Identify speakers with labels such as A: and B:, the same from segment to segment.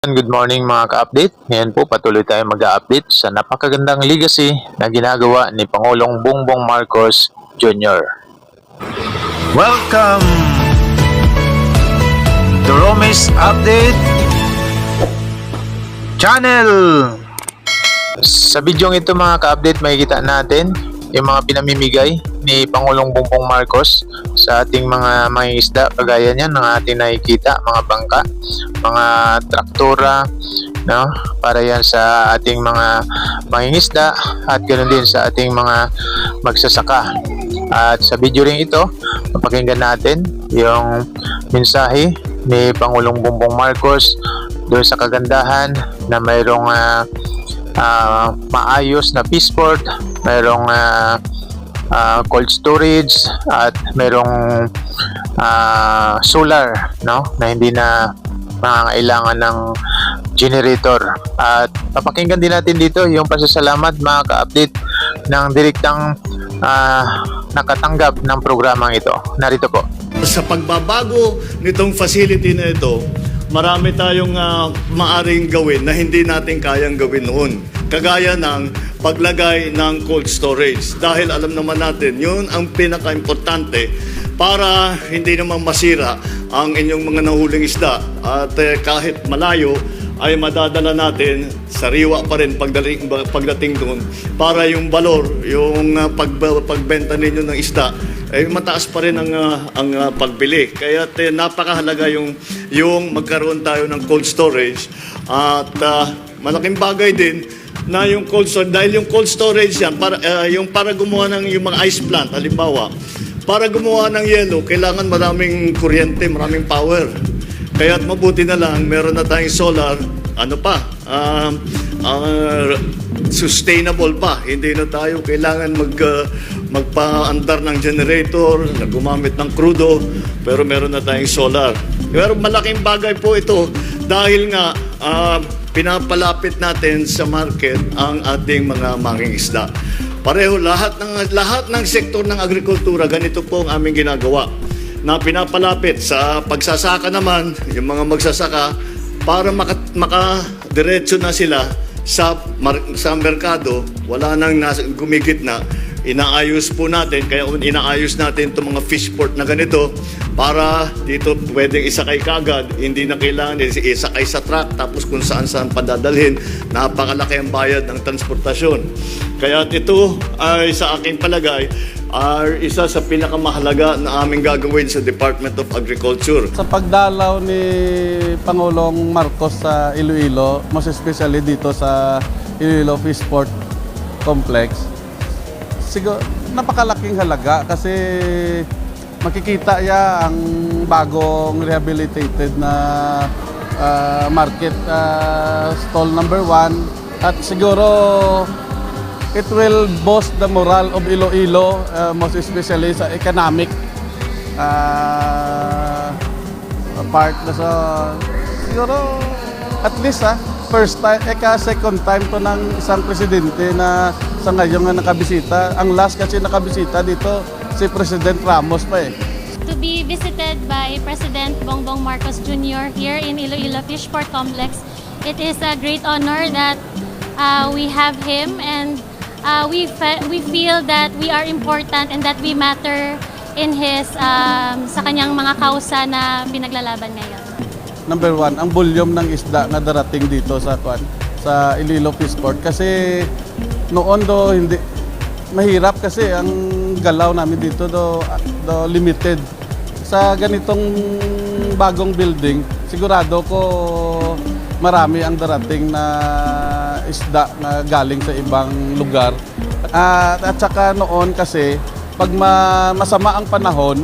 A: Good morning mga ka-update. Ngayon po patuloy tayo mag-update sa napakagandang legacy na ginagawa ni Pangulong Bongbong Marcos Jr. Welcome to Romis Update Channel! Sa bidyong ito mga ka-update makikita natin yung mga pinamimigay ni Pangulong Bongbong Marcos sa ating mga mangingisda. Kagaya niyan ng ating nakikita mga bangka mga traktora no? Para yan sa ating mga mangingisda at ganoon din sa ating mga magsasaka. At sa video rin ito mapakinggan natin yung mensahe ni Pangulong Bongbong Marcos doon sa kagandahan na mayroong ah, ah, maayos na peace port mayroong ah, ah, cold storage at mayroong ah, solar no? Na hindi na mangangailangan ng generator. At papakinggan din natin dito yung pasasalamat mga ka-update ng direktang ah, nakatanggap ng programang ito. Narito po.
B: Sa pagbabago nitong facility na ito, marami tayong ah, maaring gawin na hindi natin kayang gawin noon. Kagaya ng paglagay ng cold storage. Dahil alam naman natin, yun ang pinaka-importante para hindi naman masira ang inyong mga nahuling isda. At eh, kahit malayo, ay madadala natin sariwa pa rin pagdating, pagdating doon para yung valor, yung ah, pag, pagbenta ninyo ng isda ay mataas pa rin ang ah, ang ah, pagbili. Kaya te, napakahalaga yung yung magkaroon tayo ng cold storage at ah, malaking bagay din na yung cold storage dahil yung cold storage yan para ah, yung para gumawa ng yung mga ice plant halimbawa para gumawa ng yelo kailangan maraming kuryente, maraming power. Kaya't mabuti na lang, meron na tayong solar, ano pa, um, ah, sustainable pa. Hindi na tayo kailangan mag, ah, magpaandar ng generator, na gumamit ng crudo, pero meron na tayong solar. Pero malaking bagay po ito dahil nga ah, pinapalapit natin sa market ang ating mga mangingisda. Pareho lahat ng lahat ng sektor ng agrikultura ganito po ang aming ginagawa na pinapalapit sa pagsasaka naman yung mga magsasaka para maka, makadiretso na sila sa mar- sa merkado. Wala nang nas, gumigit na. Inaayos po natin kaya inaayos natin itong mga fish port na ganito para dito pwedeng isakay kagad hindi na kailangan isakay sa truck tapos kung saan saan padadalhin. Napakalaki ang bayad ng transportasyon. Kaya ito ay sa aking palagay are isa sa pinakamahalaga na aming gagawin sa Department of Agriculture.
C: Sa pagdalaw ni Pangulong Marcos sa Iloilo, most especially dito sa Iloilo Fishport Complex, siguro napakalaking halaga kasi makikita ya ang bagong rehabilitated na ah, market ah, stall number one at siguro it will boost the morale of Iloilo, uh, most especially sa economic uh, part na sa siguro at least ah, first time, eka second time to ng isang presidente na sa ngayon nga nakabisita. Ang last kasi nakabisita dito si President Ramos pa eh.
D: to be visited by President Bongbong Marcos Jr. here in Iloilo Fishport Complex. It is a great honor that uh, we have him and uh, we, fe- we feel that we are important and that we matter in his um, sa kanyang mga kausa na pinaglalaban ngayon.
C: Number one, ang volume ng isda na darating dito sa kwan, sa Iloilo Fishport kasi noon do hindi mahirap kasi ang galaw namin dito do, do limited. Sa ganitong bagong building, sigurado ko marami ang darating na isda na galing sa ibang lugar. At, at saka noon kasi pag ma- masama ang panahon,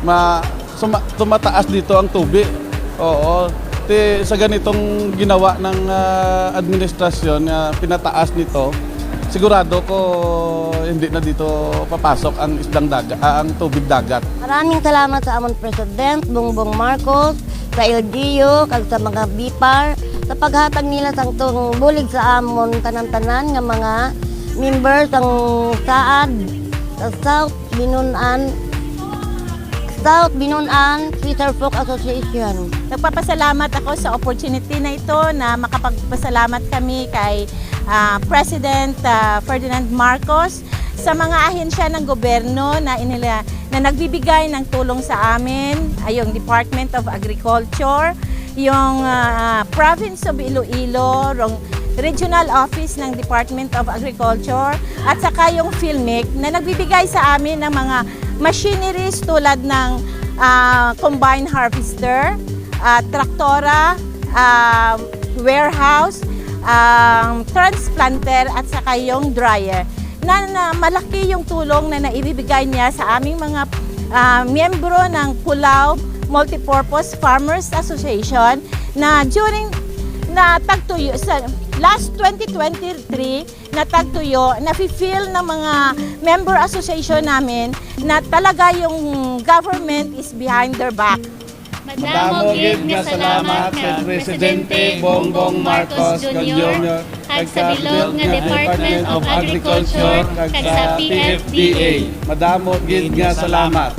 C: ma, suma- tumataas dito ang tubig. Oo. Ti, sa ganitong ginawa ng ah, administrasyon na pinataas nito, sigurado ko hindi na dito papasok ang isdang dagat, ang tubig dagat.
E: Maraming salamat sa amon President Bongbong Marcos, sa LGU, kag sa mga BIPAR, sa paghatag nila sang tung bulig sa amon tanan-tanan nga mga members ang SAAD, sa South Binunan, South Binunan Fisher Folk Association.
F: nagpapasalamat ako sa opportunity na ito na makapagpasalamat kami kay ah, President ah, Ferdinand Marcos sa mga ahensya ng gobyerno na inila, na nagbibigay ng tulong sa amin, ay yung Department of Agriculture, yung ah, Province of Iloilo, Regional Office ng Department of Agriculture, at saka yung PhilMic na nagbibigay sa amin ng mga machineries tulad ng ah, combine harvester, ah, traktora, ah, warehouse, um, transplanter at saka yung dryer. Na, na malaki yung tulong na naibibigay niya sa aming mga ah, miyembro ng Kulao Multipurpose Farmers Association na during na tagtuyo sa last 2023 na tagtuyo na feel ng mga member association namin na talaga yung government is behind their back.
C: Madamo gid nga salamat sa Presidente Bongbong Marcos Jr.
D: kag sa bilog nga Department of Agriculture kag sa PFDA.
C: Madamo gid nga salamat.